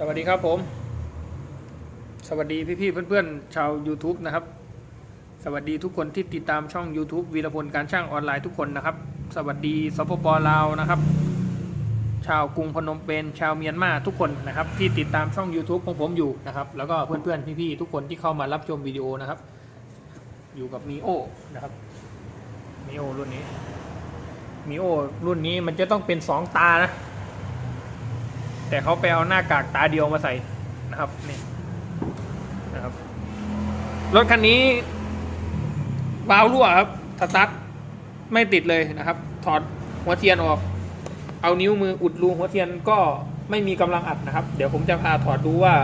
สวัสดีครับผม สวัสดีพี่ๆเพื่อนๆ ชาว YouTube นะครับ สวัสดีทุกคนที่ติดตามช่อง YouTube วีรพลการช่างออนไลน์ทุกคนนะครับ สวัสดีสปปลาวนะครับ ชาวกรุงพนมเปญชาวเมียนมาทุกคนนะครับ ที่ติดตามช่อง YouTube ของผมอยู่นะครับ แล้วก็เพื่อนๆพี่ๆทุกคนที่เข้ามารับชมวิดีโอนะครับ อยู่กับมีโอนะครับมีโอรุ่นนี้มีโอรุ่นนี้มันจะต้องเป็นสองตานะ แต่เขาไปเอาหน้ากากตาเดียวมาใส่นะครับนี่นะครับ รถคันนี้วาล์วรั่วครับสตาร์ทไม่ติดเลยนะครับ ถอดหัวเทียนออก เอานิ้วมืออุดรูหัวเทียนก็ไม่มีกำลังอัดนะครับ เดี๋ยวผมจะพาถอดดูว่า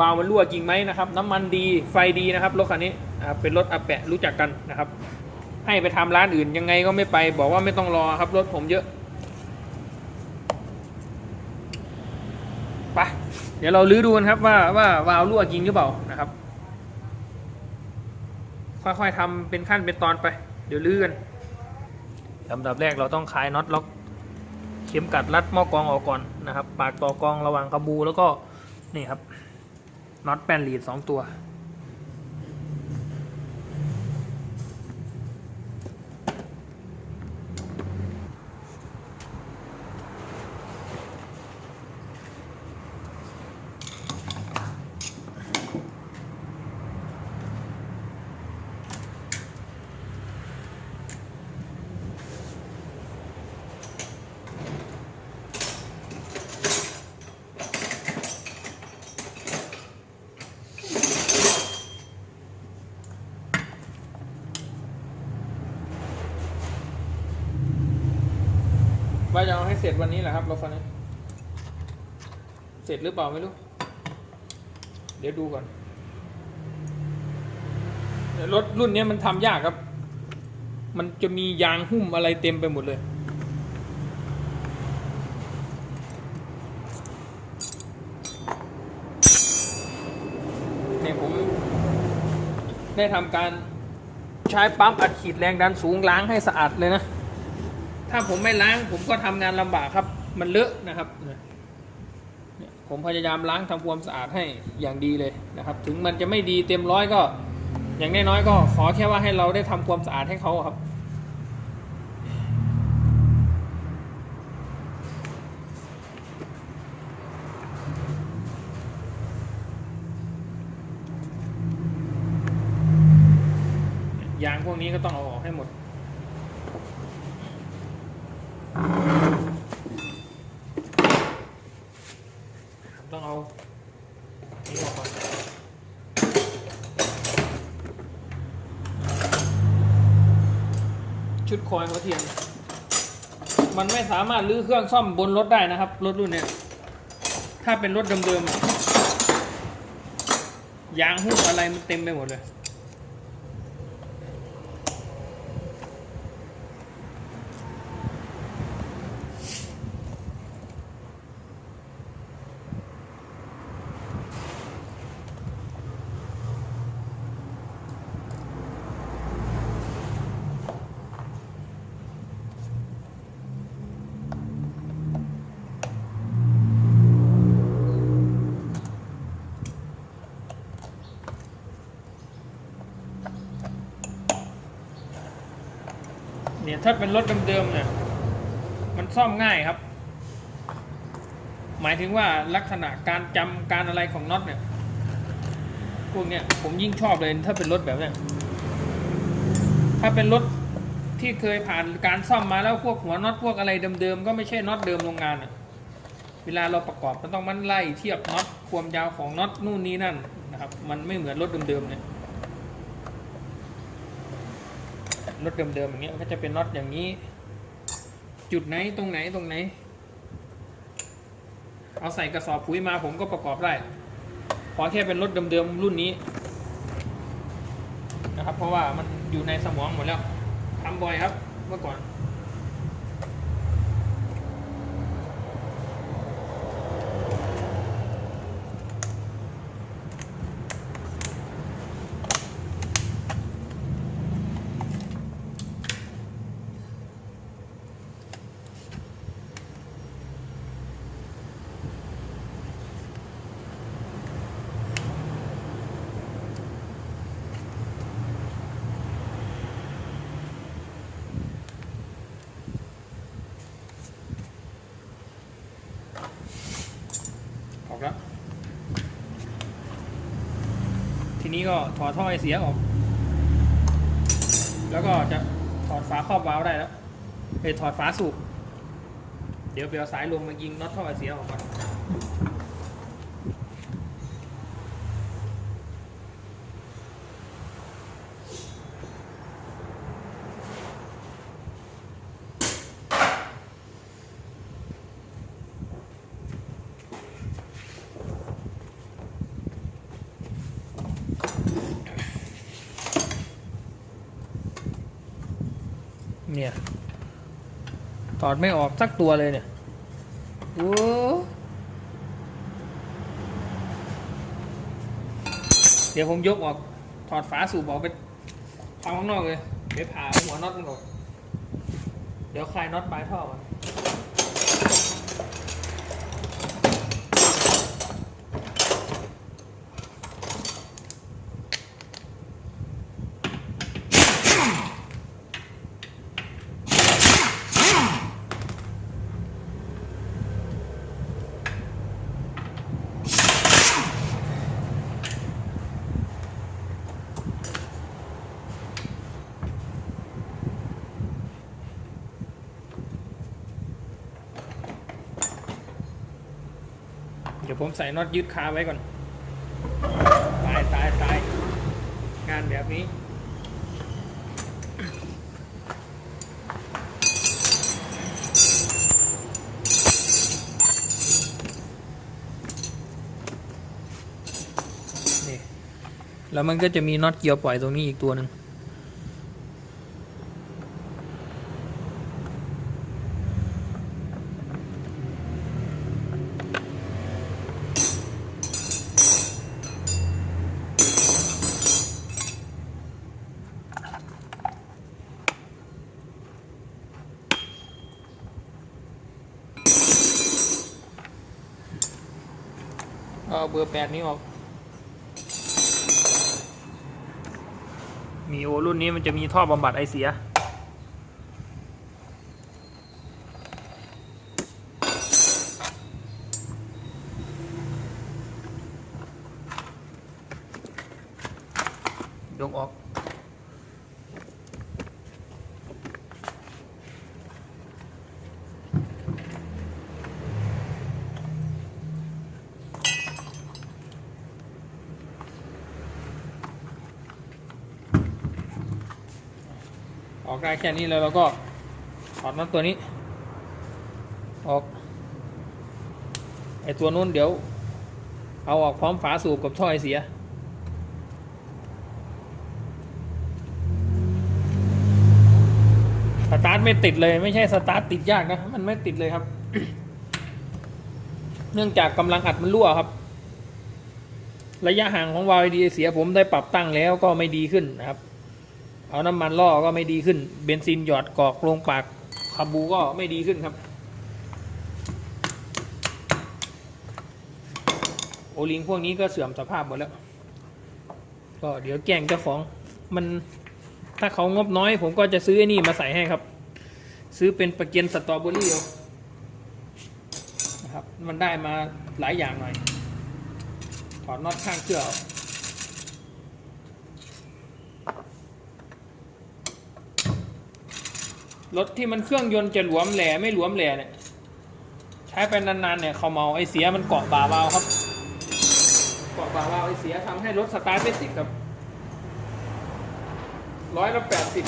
วาล์วมันรั่วจริงไหมนะครับ น้ำมันดีไฟดีนะครับรถคันนี้เป็นรถอาแปะรู้จักกันนะครับ ให้ไปทำร้านอื่นยังไงก็ไม่ไป บอกว่าไม่ต้องรอครับรถผมเยอะ ไป เดี๋ยวเราลื้อดูกันครับว่าว่าวาล์วรั่วจริงหรือเปล่านะครับ ค่อยๆทำเป็นขั้นเป็นตอนไป เดี๋ยวลื้อกันลำดับแรกเราต้องคลายน็อตล็อก เข็มกัดรัดหม้อกรองออกก่อนนะครับ ปากต่อกองระหว่างกระบูแล้วก็นี่ครับน็อตแป้นหลีดสองตัว ว่าจะเอาให้เสร็จวันนี้แหละครับรถคันนี้ เสร็จหรือเปล่าไม่รู้ เดี๋ยวดูก่อนรถรุ่นนี้มันทำยากครับ มันจะมียางหุ้มอะไรเต็มไปหมดเลยเนี่ยผมได้ทำการใช้ปั๊มอัดฉีดแรงดันสูงล้างให้สะอาดเลยนะ ถ้าผมไม่ล้างผมก็ทำงานลำบากครับ มันเลอะนะครับผมพยายามล้างทำความสะอาดให้อย่างดีเลยนะครับ ถึงมันจะไม่ดีเต็มร้อยก็ อย่างน้อยๆก็ขอแค่ว่าให้เราได้ทำความสะอาดให้เขาครับยางพวกนี้ก็ต้องเอาออกให้หมด ต้องเอา นี่ออกก่อนชุด คอยหัวเทียน มันไม่สามารถรื้อเครื่องซ่อมบนรถได้นะครับ รถรุ่นเนี้ยถ้าเป็นรถเดิมๆยางหุ้มอะไรมันเต็มไปหมดเลย เนี่ยถ้าเป็นรถเดิมๆเนี่ย มันซ่อมง่ายครับ หมายถึงว่าลักษณะการจำการอะไรของน็อตเนี่ยพวกเนี้ยผมยิ่งชอบเลยถ้าเป็นรถแบบเนี้ยถ้าเป็นรถที่เคยผ่านการซ่อมมาแล้วพวกหัวน็อตพวกอะไรเดิมๆก็ไม่ใช่น็อตเดิมโรงงานอะเวลาเราประกอบมันต้องมันไล่เทียบน็อตความยาวของน็อตนู่นนี่นั่นนะครับ มันไม่เหมือนรถเดิมๆเนี่ย น็อตเดิมๆอย่างเงี้ยก็จะเป็นน็อตอย่างนี้ จุดไหนตรงไหนตรงไหน เอาใส่กระสอบปุ๋ยมาผมก็ประกอบได้ ขอแค่เป็นรถเดิมๆรุ่นนี้ นะครับ เพราะว่ามันอยู่ในสมองหมดแล้วทำบ่อยครับเมื่อก่อน นี้ก็ถอดท่อไอเสียออก แล้วก็จะถอดฝาครอบวาล์วได้แล้วเอยถอดฝาสูบ เดี๋ยวไปเอาสายลมมายิงน็อตท่อไอเสียออกก่อน อดไม่ออกสักตัวเลยเนี่ยโอ้เดี๋ยวผมยกออกถอดฝาสูบออกไปทางข้างนอกเลย เดี๋ยวผ่าหัวน็อตมันออก เดี๋ยวคลายน็อตปลายท่อก่อน ยวผมใส่น็อตยึดคาไว้ก่อน ตายตายตายงานแบบนี้นี่แล้วมันก็จะมีน็อตเกียวปล่อยตรงนี้อีกตัวหนึ่ง บแปดนี้ออก มีโอรุ่นนี้มันจะมีท่อบำบัดไอเสียกออก ออกได้แค่นี้แล้วเราก็ถอดน็อตตัวนี้ ออกไอตัวนู้นเดี๋ยว เอาออกพร้อมฝาสูบกับท่อไอเสีย สตาร์ทไม่ติดเลยไม่ใช่สตาร์ทติดยากนะ มันไม่ติดเลยครับ เนื่องจากกำลังอัดมันรั่วครับ ระยะห่างของวาล์วดีเสียผมได้ปรับตั้งแล้วก็ไม่ดีขึ้นนะครับ เอาน้ำมันล่อก็ไม่ดีขึ้น เบนซินหยอดกอกลงปากคาบูก็ไม่ดีขึ้นครับ โอลิงพวกนี้ก็เสื่อมสภาพหมดแล้ว ก็เดี๋ยวแกล้งเจ้าของมันถ้าเขางบน้อย ผมก็จะซื้อไอ้นี่มาใส่ให้ครับ ซื้อเป็นประเกียนสตรอเบอรี่เอานะครับ มันได้มาหลายอย่างหน่อย ถอดน็อตข้างเครื่องออก รถที่มันเครื่องยนต์จะหลวมแหล่ไม่หลวมแหล่เนี่ย ใช้ไปนานๆเนี่ยเขาเมาไอเสียมันเกาะบ่าวาวครับ เกาะบ่าวาวไอเสียทำให้รถสตาร์ทไม่ติดครับร้อยละแปดสิบ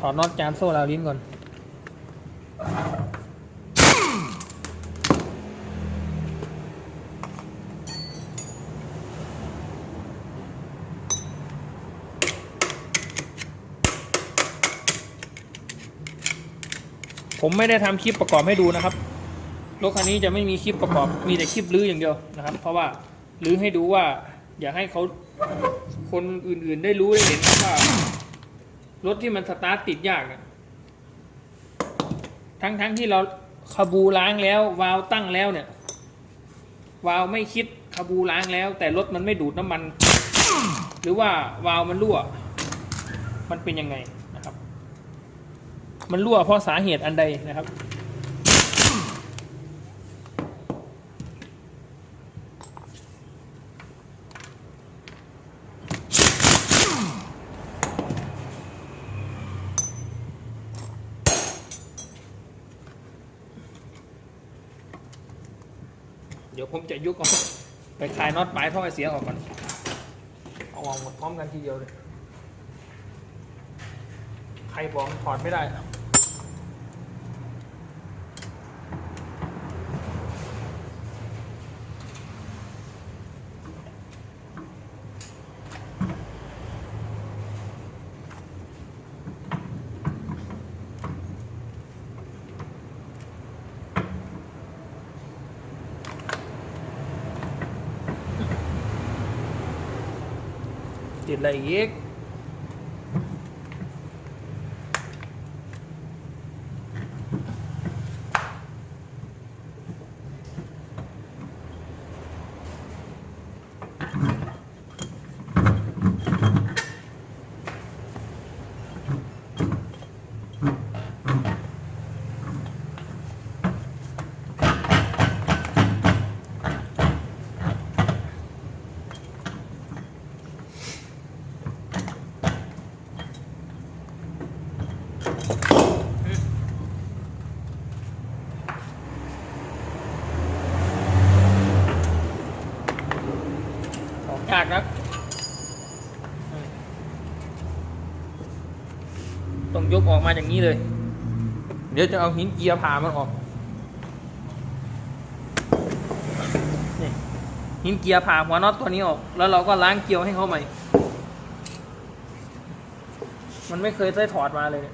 ถอดน็อตจานโซ่ราลิ้นก่อน ผมไม่ได้ทำคลิปประกอบให้ดูนะครับรถคันนี้จะไม่มีคลิปประกอบ มีแต่คลิปลื้ออย่างเดียวนะครับ เพราะว่าลื้อให้ดูว่า อยากให้เขาคนอื่นๆได้รู้ได้เห็นว่ารถที่มันสตาร์ทติดยากเนี่ยทั้งๆที่เราคาบูล้างแล้ว วาล์วตั้งแล้วเนี่ย วาล์วไม่คิดคาบูล้างแล้ว แต่รถมันไม่ดูดน้ำมัน หรือว่าวาล์วมันรั่ว มันเป็นยังไง มันรั่วเพราะสาเหตุอันใดนะครับ เดี๋ยวผมจะยุกออกไปคลายน็อตปลายท่อเสียออกก่อน เอาออกหมดพร้อมกันทีเดียวเลย ใครบอกถอดไม่ได้ ติดอะไรอีก ออกยากนะต้ ออกมาอย่างนี้เลย เดี๋ยวจะเอาหินเกียร์ผ่ามันออกนี่หินเกียร์ผ่าหัวน็อตตัวนี้ออก แล้วเราก็ล้างเกียวให้เขาใหม่ มันไม่เคยได้ถอดมาเลย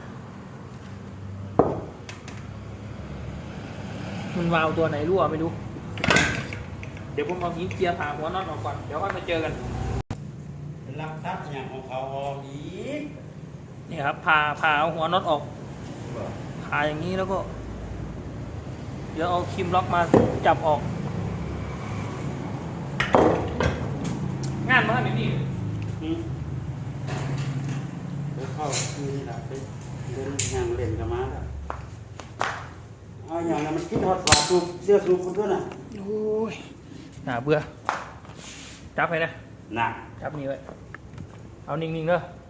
มันวาวตัวไหนรั่วไม่รู้ เดี๋ยวผมเอาหินเกียร์ผ่าหัวน็อตออกก่อน เดี๋ยวค่อยมาเจอกันลักทรัพย์อย่างของเขาออกอีก นี่ครับผ่าผ่าเอาหัวน็อตออกผ่าอย่างนี้แล้วก็ เดี๋ยวเอาครีมล็อกมาจับออก งานมาแบบนี้อืมไปเข้าที่นี่แหละไปเล่นงานเล่นกับมาแล้วเอาอย่างนั้นมันกินฮอตปลาสูบเสื้อสูบคนด้วยน่ะโอ้ยน่าเบื่อจับไปนะหนักจับนี่ไว้เอานิ่งๆเด้ออ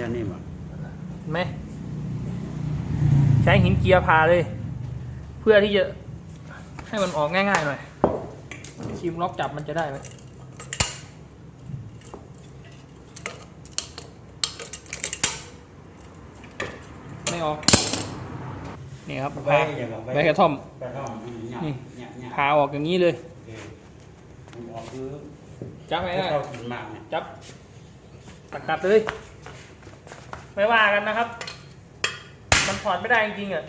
ย่านี่บ่เห็นไหมใช้หินเกียร์ผ่าเลย เพื่อที่จะให้มันออกง่ายๆหน่อยครีมล็อกจับมันจะได้ไหมไม่ออก นี่ครับไปผ่าอย่างบอกใบกระท่อมกระท่อมเนี่ยนี่เนี่ยเนี่ยผ่าออกอย่างนี้เลยโอเคมันออกคือจับไม่ได้เข้ากินมากเนี่ยจับตัดตัดเลย ไม่ว่ากันนะครับ มันถอดไม่ได้จริงๆอะ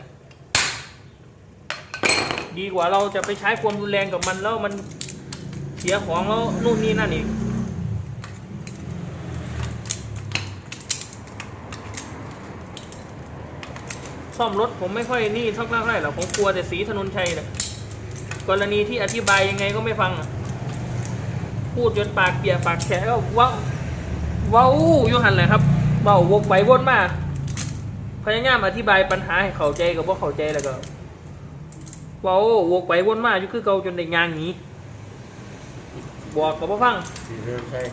ดีกว่าเราจะไปใช้ความรุนแรงกับมันแล้วมันเสียของแล้วนู่นนี่นั่นอีกซ่อมรถผมไม่ค่อยนี่เท่าไหร่หรอกผมกลัวแต่สีถนนชัยเนะกรณีที่อธิบายยังไงก็ไม่ฟัง พูดจนปากเปียกปากแฉะก็ว้าวว้าวยู่หันเลยครับ เบาวกไปวนมาพยายามอธิบายปัญหาให้เข้าใจกับว่าเข้าใจแล้วก็เว้าวกไปวนมาอยู่คือเก่าจนได้ยางหนีบอกกับว่าฟังสีถนนชัย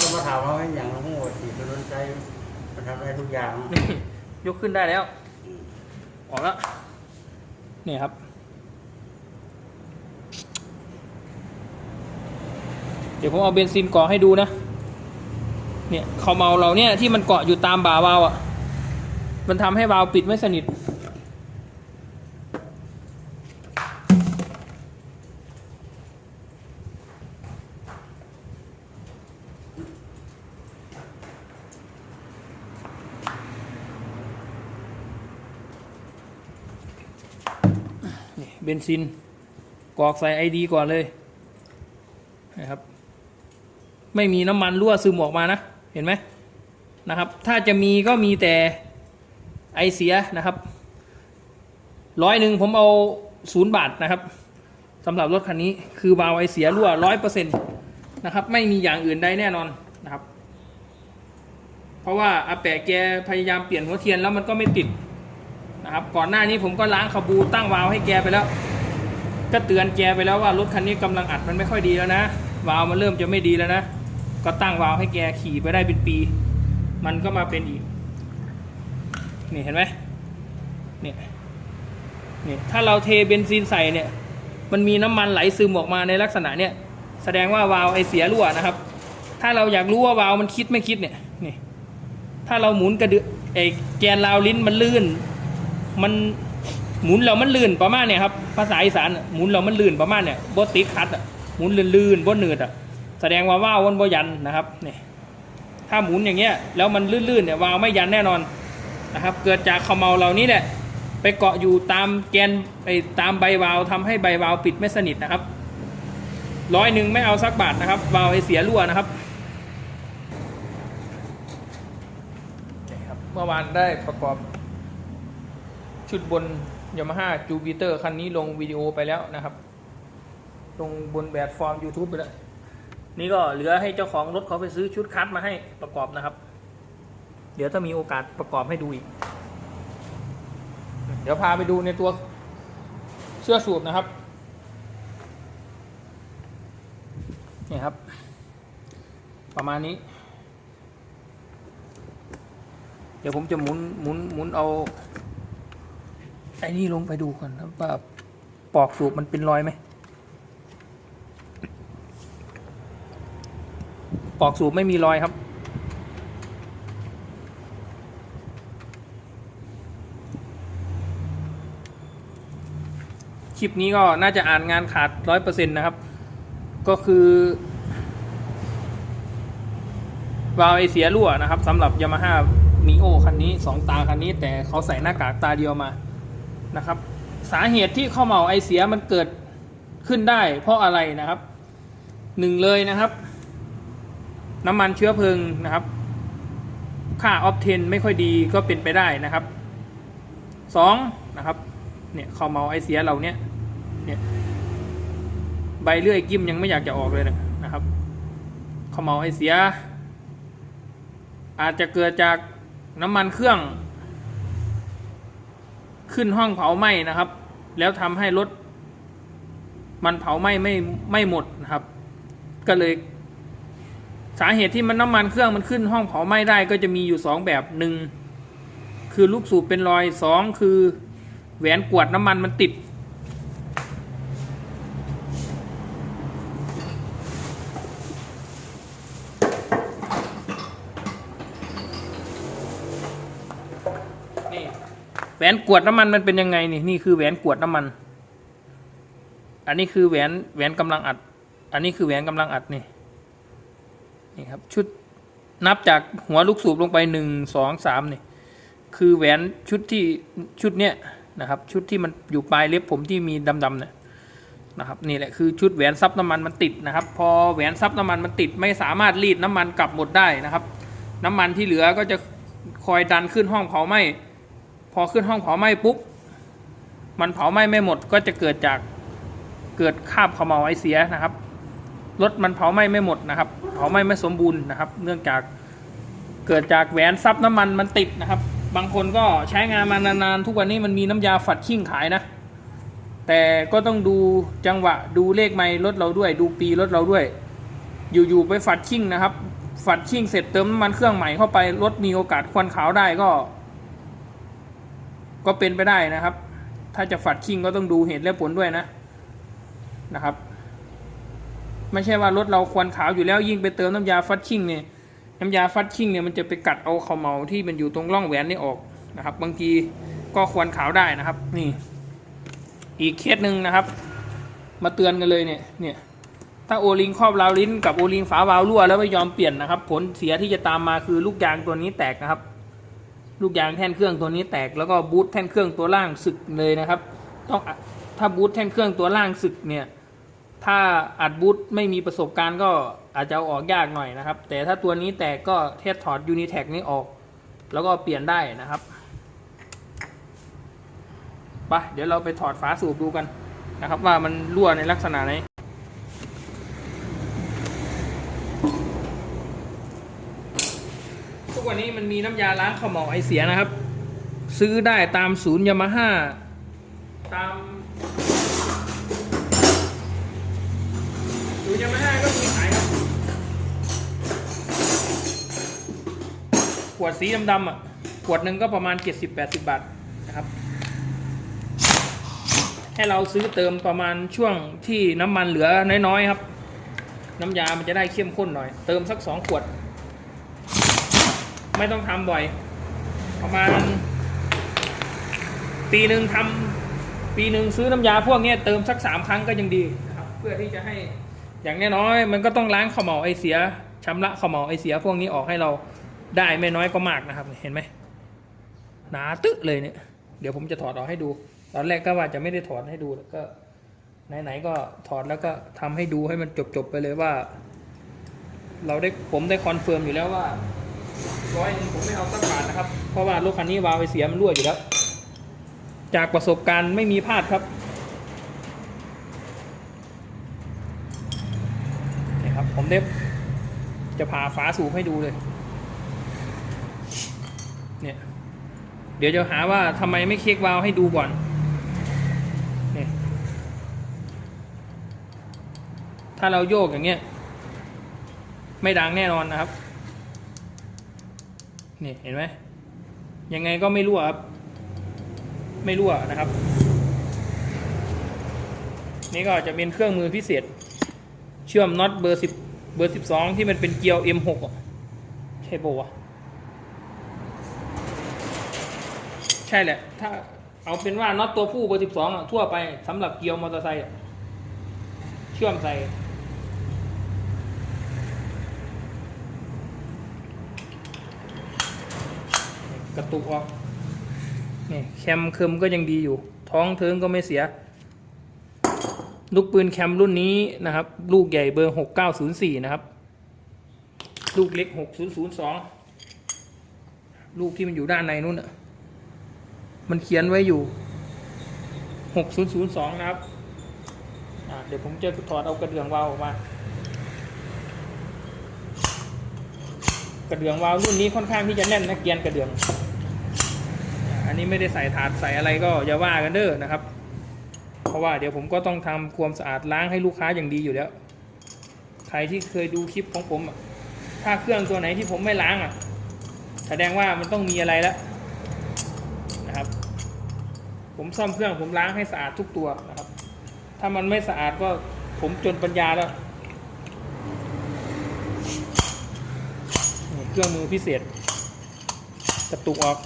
ก็มาถามว่าให้อย่างหัวสีถนนชัยมันทำได้ทุกอย่างนี่ยกขึ้นได้แล้ว ออกแล้วนี่ครับเดี๋ยวผมเอาเบนซินกรอกให้ดูนะ เนี่ยเขาวเมาเราเนี่ยที่มันเกาะอยู่ตามบ่าวาล์วอะ มันทำให้วาล์วปิดไม่สนิท เบนซินกรอกใส่ไอดีก่อนเลยนะครับ ไม่มีน้ำมันรั่วซึมออกมานะ เห็นไหมนะครับ ถ้าจะมีก็มีแต่ไอเสียนะครับร้อยหนึ่งผมเอาศูนย์บาทนะครับสำหรับรถคันนี้คือวาล์วไอเสียรั่วร้อยเปอร์เซ็นต์นะครับไม่มีอย่างอื่นใดแน่นอนนะครับ เพราะว่าอาแปะแกพยายามเปลี่ยนหัวเทียนแล้วมันก็ไม่ติดนะครับ ก่อนหน้านี้ผมก็ล้างคาบูตั้งวาล์วให้แกไปแล้ว ก็เตือนแกไปแล้วว่ารถคันนี้กำลังอัดมันไม่ค่อยดีแล้วนะวาล์วมันเริ่มจะไม่ดีแล้วนะ ก็ตั้งวาล์วให้แกขี่ไปได้เป็นปี มันก็มาเป็นอีก นี่เห็นไหมเนี่ยเนี่ยถ้าเราเทเบนซินใส่เนี่ย มันมีน้ำมันไหลซึมออกมาในลักษณะเนี่ย แสดงว่าวาล์วไอเสียรั่วนะครับ ถ้าเราอยากรู้ว่าวาล์วมันคิดไม่คิดเนี่ยนี่ถ้าเราหมุนกระดึไอแกนราวลิ้นมันลื่น มันหมุนเรามันลื่นประมาณเนี่ยครับภาษาอีสานหมุนเรามันลื่นประมาณเนี่ยบติคัดอะหมุนลื่นๆบนหนืดอะ แสดงว่าว่าวมันบ่ยันนะครับนี่ถ้าหมุนอย่างเงี้ยแล้วมันลื่นๆเนี่ยวาวไม่ยันแน่นอนนะครับ เกิดจากขมเมาเหล่านี้แหละไปเกาะอยู่ตามแกนไอตามใบวาวทำให้ใบวาวปิดไม่สนิทนะครับร้อยหนึ่งไม่เอาสักบาทนะครับวาวไอเสียรั่วนะครับนี่ครับเมื่อวานได้ประกอบชุดบนยามาฮ่าจูปิเตอร์คันนี้ลงวิดีโอไปแล้วนะครับ ลงบนแบบฟอร์ม YouTube ไปแล้ว นี่ก็เหลือให้เจ้าของรถเขาไปซื้อชุดคัดมาให้ประกอบนะครับ เดี๋ยวถ้ามีโอกาสประกอบให้ดูอีก เดี๋ยวพาไปดูในตัวเสื้อสูบนะครับ นี่ครับ ประมาณนี้ เดี๋ยวผมจะหมุนหมุนหมุนเอาไอ้นี่ลงไปดูก่อนนะว่าปอกสูบมันเป็นรอยไหม อกสูบไม่มีรอยครับ คลิปนี้ก็น่าจะอ่านงานขาดร้อยเปอร์เซ็นต์นะครับ ก็คือวาล์วไอเสียรั่วนะครับสำหรับ Yamaha Mio คันนี้ 2 ตาคันนี้ แต่เขาใส่หน้ากากตาเดียวมานะครับ สาเหตุที่ข้าเหมาไอเสียมันเกิดขึ้นได้ เพราะอะไรนะครับหนึ่งเลยนะครับ น้ำมันเชื้อเพลิงนะครับ ค่าออฟเทนไม่ค่อยดีก็เป็นไปได้นะครับสองนะครับเนี่ยข้าวเมาไอเสียเราเนี่ยเนี่ยใบเลื่อยกิ้มยังไม่อยากจะออกเลยนะนะครับข้าวเมาไอเสีย อาจจะเกิดจากน้ำมันเครื่อง ขึ้นห้องเผาไหม้นะครับ แล้วทำให้รถมันเผาไหม้ไม่ไม่หมดนะครับ ก็เลย สาเหตุที่มันน้ำมันเครื่องมันขึ้นห้องเผาไหม้ได้ก็จะมีอยู่สองแบบหนึ่งคือลูกสูบเป็นรอยสองคือแหวนกวดน้ำมันมันติด นี่แหวนกวดน้ำมันมันเป็นยังไงนี่นี่คือแหวนกวดน้ำมัน อันนี้คือแหวนแหวนกำลังอัด อันนี้คือแหวนกำลังอัดนี่ นี่ครับชุดนับจากหัวลูกสูบลงไปหนึ่งสองสามนี่คือแหวนชุดที่ชุดเนี้ยนะครับ ชุดที่มันอยู่ปลายเล็บผมที่มีดำๆเนี่ยนะครับนี่แหละคือชุดแหวนซับน้ำมันมันติดนะครับ พอแหวนซับน้ำมันมันติดไม่สามารถรีดน้ำมันกลับหมดได้นะครับ น้ำมันที่เหลือก็จะคอยดันขึ้นห้องเผาไหม้พอขึ้นห้องเผาไหม้ปุ๊บมันเผาไหม้ไม่หมดก็จะเกิดจากเกิดคาบขมเหลาไอเสียนะครับ รถมันเผาไหม้ไม่หมดนะครับ เผาไหม้ไม่สมบูรณ์นะครับ เนื่องจากเกิดจากแหวนซับน้ำมันมันติดนะครับ บางคนก็ใช้งานมานานๆ ทุกวันนี้มันมีน้ำยาฝัดขิ้งขายนะ แต่ก็ต้องดูจังหวะดูเลขไมล์รถเราด้วย ดูปีรถเราด้วย อยู่ๆไปฝัดขิ้งนะครับ ฝัดขิ้งเสร็จเติมน้ำมันเครื่องใหม่เข้าไปรถมีโอกาสควันขาวได้ก็ ก็เป็นไปได้นะครับ ถ้าจะฝัดขิ้งก็ต้องดูเหตุและผลด้วยนะนะครับ ไม่ใช่ว่ารถเราควันขาวอยู่แล้วยิ่งไปเติมน้ำยาฟัดขิ้งเนี่ยน้ำยาฟัดขิ้งเนี่ยมันจะไปกัดเอาเขมเหลาที่มันอยู่ตรงร่องแหวนนี่ออกนะครับ บางทีก็ควันขาวได้นะครับ นี่ อีกเคสหนึ่งนะครับ มาเตือนกันเลยเนี่ยเนี่ยถ้าโอลิงครอบราวลิ้นกับโอลิงฝาวาล์วรั่วแล้วไม่ยอมเปลี่ยนนะครับ ผลเสียที่จะตามมาคือลูกยางตัวนี้แตกนะครับ ลูกยางแท่นเครื่องตัวนี้แตกแล้วก็บูทแท่นเครื่องตัวล่างสึกเลยนะครับ ต้องถ้าบูทแท่นเครื่องตัวล่างสึกเนี่ย ถ้าอัดบูทไม่มีประสบการณ์ก็อาจจะออกยากหน่อยนะครับ แต่ถ้าตัวนี้แตกก็เทสถอดยูนิแท็กนี้ออก แล้วก็เปลี่ยนได้นะครับไปเดี๋ยวเราไปถอดฝาสูบดูกันนะครับ ว่ามันรั่วในลักษณะไหนทุกวันนี้มันมีน้ำยาล้างขมเหลาไอเสียนะครับ ซื้อได้ตามศูนย์ยามาฮ่าตามศูน ย์ยามาฮ่าก็มีขายครับขวดสีดำๆอะขวดหนึ่งก็ประมาณ 70-80 บาทนะครับ ให้เราซื้อเติมประมาณช่วงที่น้ำมันเหลือน้อยๆครับ น้ำยามันจะได้เข้มข้นหน่อย เติมสักสองขวด ไม่ต้องทำบ่อย ประมาณ ปีหนึ่งทำปีหนึ่งซื้อน้ำยาพวกนี้เติมสักสามครั้งก็ยังดีนะครับ เพื่อที่จะให้ อย่างน้อยๆมันก็ต้องล้างขมเหลาไอเสียชำระขมเหลาไอเสียพวกนี้ออกให้เราได้ไม่น้อยก็มากนะครับ เห็นไหมหนาตึ๊เลยเนี่ย เดี๋ยวผมจะถอดออกให้ดู ตอนแรกก็ว่าจะไม่ได้ถอดให้ดูแล้วก็ไหนๆก็ถอดแล้วก็ทำให้ดูให้มันจบๆไปเลยว่า เราได้ผมได้คอนเฟิร์มอยู่แล้วว่าร้อยผมไม่เอาสักบาทนะครับ เพราะว่ารถคันนี้วาล์วไอเสียมันรั่วอยู่แล้ว จากประสบการณ์ไม่มีพลาดครับนี่ครับ ผมได้จะพาฝาสูบให้ดูเลย เนี่ย เดี๋ยวจะหาว่าทำไมไม่เช็ควาล์วให้ดูก่อน เนี่ย ถ้าเราโยกอย่างเงี้ย ไม่ดังแน่นอนนะครับ นี่เห็นไหม ยังไงก็ไม่รั่วครับ ไม่รั่วนะครับ นี่ก็จะเป็นเครื่องมือพิเศษ เชื่อมน็อตเบอร์สิบ เบอร์สิบสองที่มันเป็นเกลียว M6 อะ ใช่ปะวะ ใช่แหละ ถ้าเอาเป็นว่าน็อตตัวผู้เบอร์สิบสองอะ ทั่วไปสำหรับเกลียวมอเตอร์ไซค์เชื่อมใส่กระตุกออกนี่แคมเคิมก็ยังดีอยู่ ท้องเทิงก็ไม่เสีย ลูกปืนแคมรุ่นนี้นะครับ ลูกใหญ่เบอร์ 6904 นะครับ ลูกเล็ก 6002 ลูกที่มันอยู่ด้านในนู่นอะมันเขียนไว้อยู่ 6002 นะครับเดี๋ยวผมจะถอดเอากระเดื่องวาวออกมา กระเดื่องวาวรุ่นนี้ค่อนข้างที่จะแน่นนะเกียนกระเดื่อง อันนี้ไม่ได้ใส่ถาดใส่อะไรก็อย่าว่ากันเด้อนะครับ เพราะว่าเดี๋ยวผมก็ต้องทำความสะอาดล้างให้ลูกค้าอย่างดีอยู่แล้ว ใครที่เคยดูคลิปของผมถ้าเครื่องตัวไหนที่ผมไม่ล้างอะ แสดงว่ามันต้องมีอะไรแล้วนะครับ ผมซ่อมเครื่องผมล้างให้สะอาดทุกตัวนะครับ ถ้ามันไม่สะอาดก็ผมจนปัญญาแล้วเครื่องมือพิเศษกระตุกออก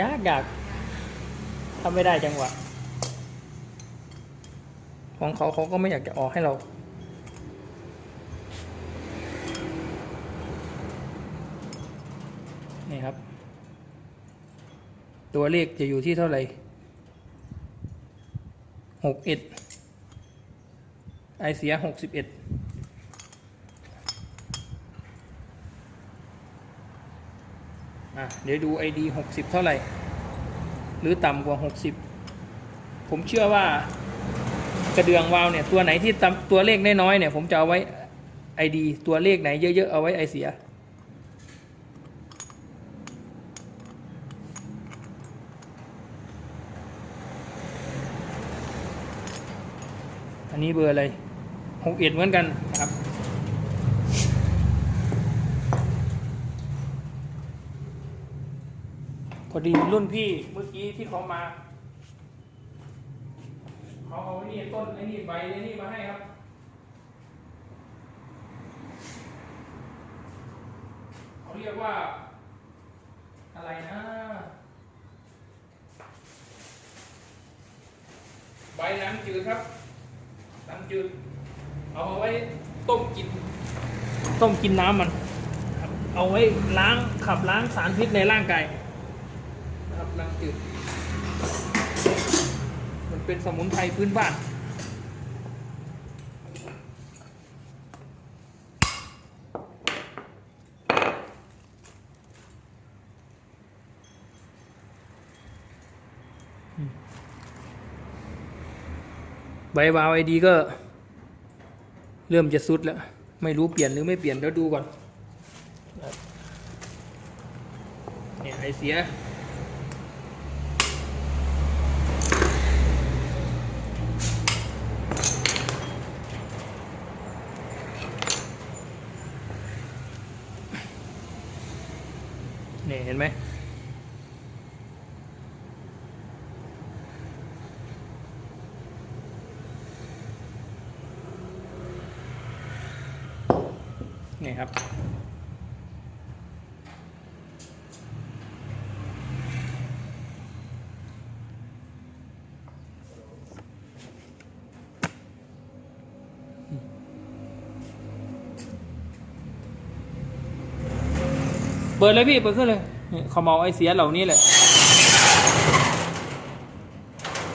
ยากยากทำไม่ได้จังหวะ ของเขาเขาก็ไม่อยากจะออกให้เรานี่ครับ ตัวเลขจะอยู่ที่เท่าไหร่หกเอ็ดไอเสียหกสิบเอ็ด อะเดี๋ยวดู ID 60 เท่าไหร่ หรือต่ำกว่า 60 ผมเชื่อว่ากระเดืองวาวเนี่ยตัวไหนที่ต่ำตัวเลขน้อยๆเนี่ย ผมจะเอาไว้ ID ตัวเลขไหนเยอะๆ เอาไว้ไอเสียอันนี้เบอร์อะไรหกเอ็ดเหมือนกันนะครับ อดีรุ่นพี่เมื่อกี้ที่เขามาเขาเอาไอ้นี่ต้นไอ้นี่ใบไอ้นี่มาให้ครับ เขาเรียกว่า อะไรนะใบน้ำจืดครับน้ำจืด เอาไว้ต้มกิน ต้มกินน้ำมัน เอาไว้ล้างขับล้างสารพิษในร่างกาย นะครับน้ำจืด มันเป็นสมุนไพรพื้นบ้าน ใบวาวไอดีก็ เริ่มจะสุดแล้ว ไม่รู้เปลี่ยนหรือไม่เปลี่ยนเดี๋ยวดูก่อนเนี่ยไอเสีย ห็นไหมนี่ครับ เปิดเลยพี่ เปิดขึ้นเลย ขาเมาไอเสียเหล่านี้แหละ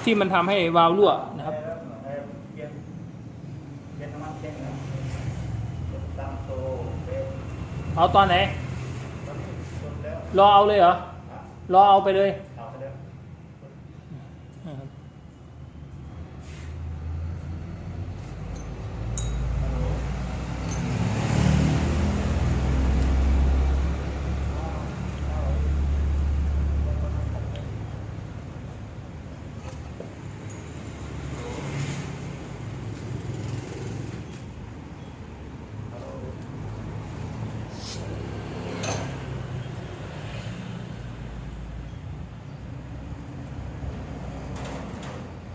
ที่มันทำให้วาล์วรั่วนะครับเอาตอนไหน รอเอาเลยเหรอ รอเอาไปเลย เอาไปแล้ว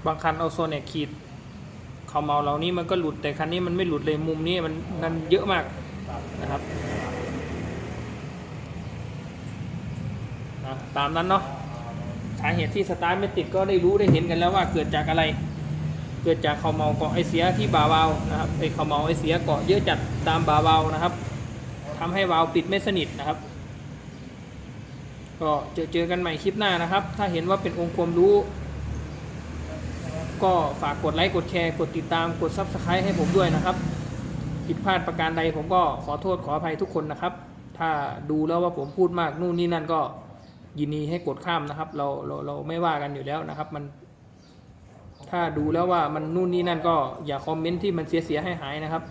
บาง คันเอาโซนเนี่ยขีดเขาเมาเหล่านี้มันก็หลุดแต่คันนี้มันไม่หลุดเลยมุมนี้มันมันเยอะมากนะครับอะตามนั้นเนาะสาเหตุที่สตาร์ทไม่ติดก็ได้รู้ได้เห็นกันแล้วว่าเกิดจากอะไร เกิดจากเขาเมาเกาะไอเสียที่บาวาวนะครับไอเขาเมาไอเสียเกาะเยอะจัดตามบาวาวนะครับทำให้วาวปิดไม่สนิทนะครับ ก็เจอเจอกันใหม่คลิปหน้านะครับ ถ้าเห็นว่าเป็นองค์ความรู้ ก็ฝากกดไลค์กดแชร์กดติดตามกด Subscribe ให้ผมด้วยนะครับผิดพลาดประการใดผมก็ขอโทษขออภัยทุกคนนะครับ ถ้าดูแล้วว่าผมพูดมากนู่นนี่นั่นก็ยินดีให้กดข้ามนะครับ เราเราเราไม่ว่ากันอยู่แล้วนะครับ มัน ถ้าดูแล้วว่ามันนู่นนี่นั่นก็อย่าคอมเมนต์ที่มันเสียเสียให้หายนะครับ